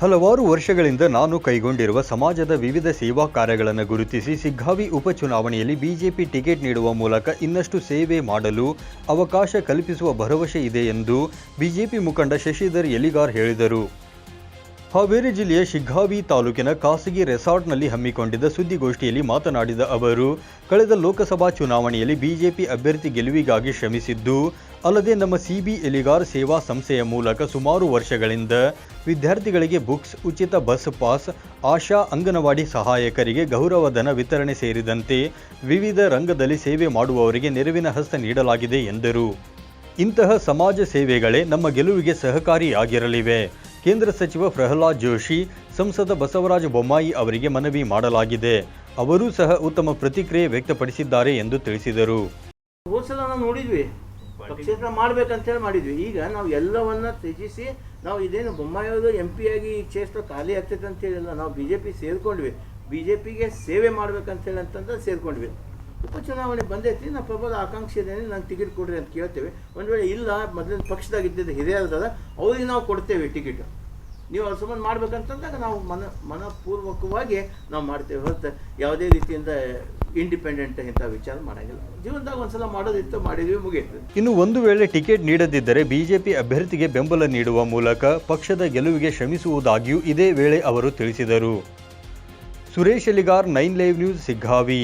ಹಲವಾರು ವರ್ಷಗಳಿಂದ ನಾನು ಕೈಗೊಂಡಿರುವ ಸಮಾಜದ ವಿವಿಧ ಸೇವಾ ಕಾರ್ಯಗಳನ್ನು ಗುರುತಿಸಿ ಸಿಗ್ಗಾವಿ ಉಪಚುನಾವಣೆಯಲ್ಲಿ ಬಿಜೆಪಿ ಟಿಕೆಟ್ ನೀಡುವ ಮೂಲಕ ಇನ್ನಷ್ಟು ಸೇವೆ ಮಾಡಲು ಅವಕಾಶ ಕಲ್ಪಿಸುವ ಭರವಸೆ ಇದೆ ಎಂದು ಬಿಜೆಪಿ ಮುಖಂಡ ಶಶಿಧರ್ ಎಲಿಗಾರ್ ಹೇಳಿದರು. ಹಾವೇರಿ ಜಿಲ್ಲೆಯ ಶಿಗ್ಗಾವಿ ತಾಲೂಕಿನ ಖಾಸಗಿ ರೆಸಾರ್ಟ್ನಲ್ಲಿ ಹಮ್ಮಿಕೊಂಡಿದ್ದ ಸುದ್ದಿಗೋಷ್ಠಿಯಲ್ಲಿ ಮಾತನಾಡಿದ ಅವರು, ಕಳೆದ ಲೋಕಸಭಾ ಚುನಾವಣೆಯಲ್ಲಿ ಬಿಜೆಪಿ ಅಭ್ಯರ್ಥಿ ಗೆಲುವಿಗಾಗಿ ಶ್ರಮಿಸಿದ್ದು ಅಲ್ಲದೆ ನಮ್ಮ ಸಿಬಿ ಎಲಿಗಾರ್ ಸೇವಾ ಸಂಸ್ಥೆಯ ಮೂಲಕ ಸುಮಾರು ವರ್ಷಗಳಿಂದ ವಿದ್ಯಾರ್ಥಿಗಳಿಗೆ ಬುಕ್ಸ್, ಉಚಿತ ಬಸ್ ಪಾಸ್, ಆಶಾ ಅಂಗನವಾಡಿ ಸಹಾಯಕರಿಗೆ ಗೌರವಧನ ವಿತರಣೆ ಸೇರಿದಂತೆ ವಿವಿಧ ರಂಗದಲ್ಲಿ ಸೇವೆ ಮಾಡುವವರಿಗೆ ನೆರವಿನ ಹಸ್ತ ನೀಡಲಾಗಿದೆ ಎಂದರು. ಇಂತಹ ಸಮಾಜ ಸೇವೆಗಳೇ ನಮ್ಮ ಗೆಲುವಿಗೆ ಸಹಕಾರಿಯಾಗಿರಲಿವೆ. ಕೇಂದ್ರ ಸಚಿವ ಪ್ರಹ್ಲಾದ್ ಜೋಶಿ, ಸಂಸದ ಬಸವರಾಜ ಬೊಮ್ಮಾಯಿ ಅವರಿಗೆ ಮನವಿ ಮಾಡಲಾಗಿದೆ. ಅವರೂ ಸಹ ಉತ್ತಮ ಪ್ರತಿಕ್ರಿಯೆ ವ್ಯಕ್ತಪಡಿಸಿದ್ದಾರೆ ಎಂದು ತಿಳಿಸಿದರು. ಪಕ್ಷೇತರ ಮಾಡ್ಬೇಕಂತೇಳಿ ಮಾಡಿದ್ವಿ. ಈಗ ನಾವು ಎಲ್ಲವನ್ನ ತ್ಯಜಿಸಿ ನಾವು ಇದೇನು ಬೊಮ್ಮಾಯಿಯವರು ಎಂ ಪಿ ಆಗಿ ಈ ಕ್ಷೇತ್ರ ಖಾಲಿ ಆಗ್ತೈತೆ ಅಂತೇಳಿಲ್ಲ ನಾವು ಬಿ ಜೆ ಪಿ ಸೇರ್ಕೊಂಡ್ವಿ. ಬಿ ಜೆ ಪಿಗೆ ಸೇವೆ ಮಾಡ್ಬೇಕಂತೇಳಿ ಅಂತಂದ್ರೆ ಸೇರ್ಕೊಂಡ್ವಿ. ಉಪಚುನಾವಣೆ ಬಂದೈತಿ. ನಾವು ಪ್ರಬಲ ಆಕಾಂಕ್ಷೆ ಇದ್ದೇನೆ ನಂಗೆ ಟಿಕೆಟ್ ಕೊಡ್ರಿ ಅಂತ ಕೇಳ್ತೇವೆ. ಒಂದು ವೇಳೆ ಇಲ್ಲ, ಮೊದಲಿನ ಪಕ್ಷದಾಗ ಇದ್ದಿದ್ದು ಅದ ಅವ್ರಿಗೆ ನಾವು ಕೊಡ್ತೇವೆ ಟಿಕೆಟ್. ನೀವು ಅವ್ರ ಸಂಬಂಧ ಮಾಡ್ಬೇಕಂತಂದಾಗ ನಾವು ಮನ ಮನಪೂರ್ವಕವಾಗಿ ನಾವು ಮಾಡ್ತೇವೆ ಹೊರತು ಯಾವುದೇ ರೀತಿಯಿಂದ ಇಂಡಿಪೆಂಡೆಂಟ್ ಅಂತ ವಿಚಾರ ಮಾಡಂಗಿಲ್ಲ. ಜೀವನದಾಗ ಒಂದ್ಸಲ ಮಾಡೋದಿತ್ತು, ಮಾಡಿದ್ವಿ ಮುಗಿಯಿತು ಇನ್ನು ಒಂದು ವೇಳೆ ಟಿಕೆಟ್ ನೀಡದಿದ್ದರೆ ಬಿಜೆಪಿ ಅಭ್ಯರ್ಥಿಗೆ ಬೆಂಬಲ ನೀಡುವ ಮೂಲಕ ಪಕ್ಷದ ಗೆಲುವಿಗೆ ಶ್ರಮಿಸುವುದಾಗಿಯೂ ಇದೇ ವೇಳೆ ಅವರು ತಿಳಿಸಿದರು. Suresh Eligar nine live news, Siggavi.